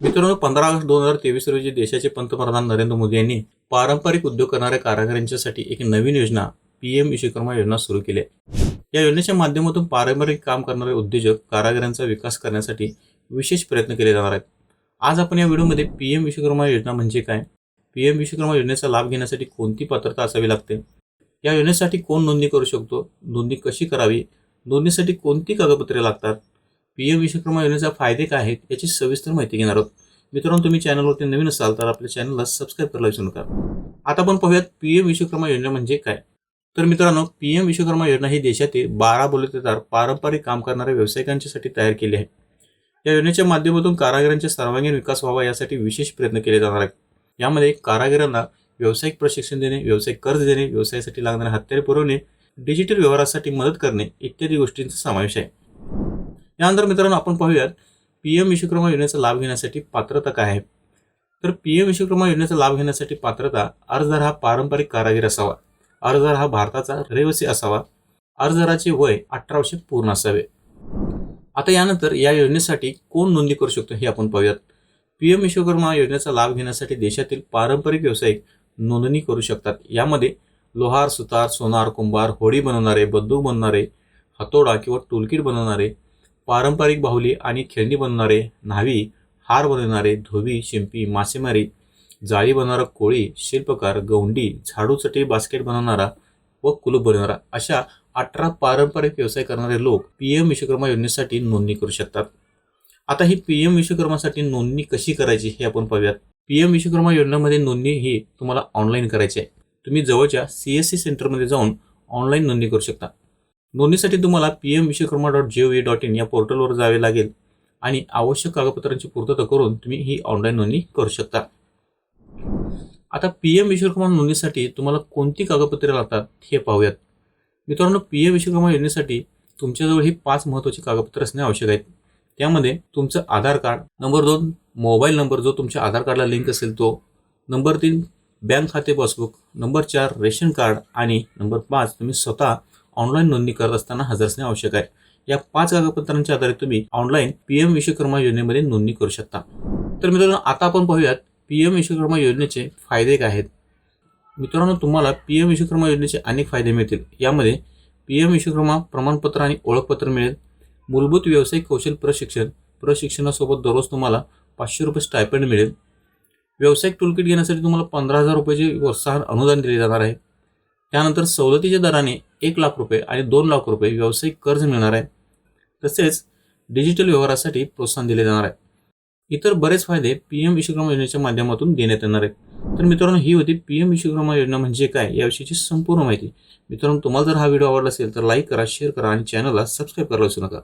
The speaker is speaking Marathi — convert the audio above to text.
मित्रांनो पंधरा ऑगस्ट दोन हजार तेवीस रोजी देशाचे पंतप्रधान नरेंद्र मोदी यांनी पारंपरिक उद्योग करणाऱ्या कारागिरांच्यासाठी एक नवीन योजना पी एम विश्वकर्मा योजना सुरू केली. आहे या योजनेच्या माध्यमातून पारंपरिक काम करणारे उद्योजक कारागिरांचा विकास करण्यासाठी विशेष प्रयत्न केले जाणार आहेत. आज आपण या व्हिडिओमध्ये पी एम विश्वकर्मा योजना म्हणजे काय? पी एम विश्वकर्मा योजनेचा लाभ घेण्यासाठी कोणती पात्रता असावी लागते? या योजनेसाठी कोण नोंदणी करू शकतो? नोंदणी कशी करावी? नोंदणीसाठी कोणती कागदपत्रे लागतात? पी एम विश्वकर्मा योजनेचा फायदे काय आहेत याची सविस्तर माहिती घेणार आहोत. मित्रांनो तुम्ही चॅनलवरती नवीन असाल तर आपल्या चॅनलला सबस्क्राईब करायला विसरू नका. आता आपण पाहूयात पी एम विश्वकर्मा योजना म्हणजे काय? तर मित्रांनो पी एम विश्वकर्मा योजना ही देशातील बारा बलुतेदार पारंपरिक काम करणाऱ्या व्यावसायिकांच्यासाठी तयार केली आहे. या योजनेच्या माध्यमातून कारागिरांचा सर्वांगीण विकास व्हावा यासाठी विशेष प्रयत्न केले जाणार आहेत. यामध्ये कारागिरांना व्यावसायिक प्रशिक्षण देणे व्यावसायिक कर्ज देणे व्यवसायासाठी लागणारे हत्यारे पुरवणे डिजिटल व्यवहारासाठी मदत करणे इत्यादी गोष्टींचा समावेश आहे. यानंतर मित्रांनो आपण पाहूयात पी एम विश्वकर्मा योजनेचा लाभ घेण्यासाठी पात्रता काय आहे? तर पी एम विश्वकर्मा योजनेचा लाभ घेण्यासाठी पात्रता अर्जदार हा पारंपरिक कारागीर असावा. अर्जदार हा भारताचा रहिवासी असावा. अर्जदाराचे वय अठरा वर्षे पूर्ण असावे. आता यानंतर या योजनेसाठी कोण नोंदणी करू शकतो हे आपण पाहूयात. पी एम विश्वकर्मा योजनेचा लाभ घेण्यासाठी देशातील पारंपरिक व्यावसायिक नोंदणी करू शकतात. यामध्ये लोहार सुतार सोनार कुंभार होडी बनवणारे बंदूक बनवणारे हातोडा किंवा टूलकिट बनवणारे पारंपरिक बाहुली आणि खेळणी बनवणारे न्हावी हार बनवणारे धोबी शिंपी मासेमारी जाळी बनवणारा कोळी शिल्पकार गौंडी झाडूचटी बास्केट बनवणारा व कुलूप बनवणारा अशा अठरा पारंपरिक व्यवसाय करणारे लोक पी एम विश्वकर्मा योजनेसाठी नोंदणी करू शकतात. आता ही पी एम विश्वकर्मासाठी नोंदणी कशी करायची हे आपण पाहूयात. पी एम विश्वकर्मा योजनेमध्ये नोंदणी ही तुम्हाला ऑनलाईन करायची आहे. तुम्ही जवळच्या सी एस सी सेंटरमध्ये जाऊन ऑनलाईन नोंदणी करू शकता. नोंदणीसाठी तुम्हाला P M Vishwakarma dot G O V dot in या पोर्टलवर जावे लागेल आणि आवश्यक कागदपत्रांची पूर्तता करून तुम्ही ही ऑनलाईन नोंदणी करू शकता. आता पी एम विश्वकर्मा नोंदणीसाठी तुम्हाला कोणती कागदपत्रे लागतात हे पाहूयात. मित्रांनो पी एम विश्वकर्मा योजनेसाठी तुमच्याजवळ ही पाच महत्त्वाची कागदपत्रे असणे आवश्यक आहेत. त्यामध्ये तुमचं आधार कार्ड नंबर दोन मोबाईल नंबर जो तुमच्या आधार कार्डला लिंक असेल तो नंबर तीन बँक खाते पासबुक नंबर चार रेशन कार्ड आणि नंबर पाच तुम्ही स्वतः ऑनलाईन नोंदणी करत असताना हजर असणे आवश्यक आहे. या पाच कागदपत्रांच्या आधारे तुम्ही ऑनलाईन पी एम विश्वकर्मा योजनेमध्ये नोंदणी करू शकता. तर मित्रांनो आता आपण पाहूयात पी एम विश्वकर्मा योजनेचे फायदे काय आहेत. मित्रांनो तुम्हाला पी एम विश्वकर्मा योजनेचे अनेक फायदे मिळतील. यामध्ये पी एम विश्वकर्मा प्रमाणपत्र आणि ओळखपत्र मिळेल. मूलभूत व्यावसायिक कौशल प्रशिक्षण प्रशिक्षणासोबत दररोज तुम्हाला पाचशे रुपये स्टायपंड मिळेल. व्यावसायिक टूलकिट घेण्यासाठी तुम्हाला पंधरा हजार रुपयाचे प्रोत्साहन अनुदान दिले जाणार आहे. त्यानंतर सवलतीच्या दराने एक लाख रुपये आणि दोन लाख रुपये व्यावसायिक कर्ज मिळणार आहे. तसेच डिजिटल व्यवहारासाठी प्रोत्साहन दिले जाणार आहे. इतर बरेच फायदे पी एम विश्वकर्मा योजनेच्या माध्यमातून देण्यात येणार आहेत. तर मित्रांनो ही होती पी एम विश्वकर्मा योजना म्हणजे काय याविषयीची संपूर्ण माहिती. मित्रांनो तुम्हाला जर हा व्हिडिओ आवडला असेल तर लाईक करा शेअर करा आणि चॅनलला सबस्क्राईब करायला विसरू नका.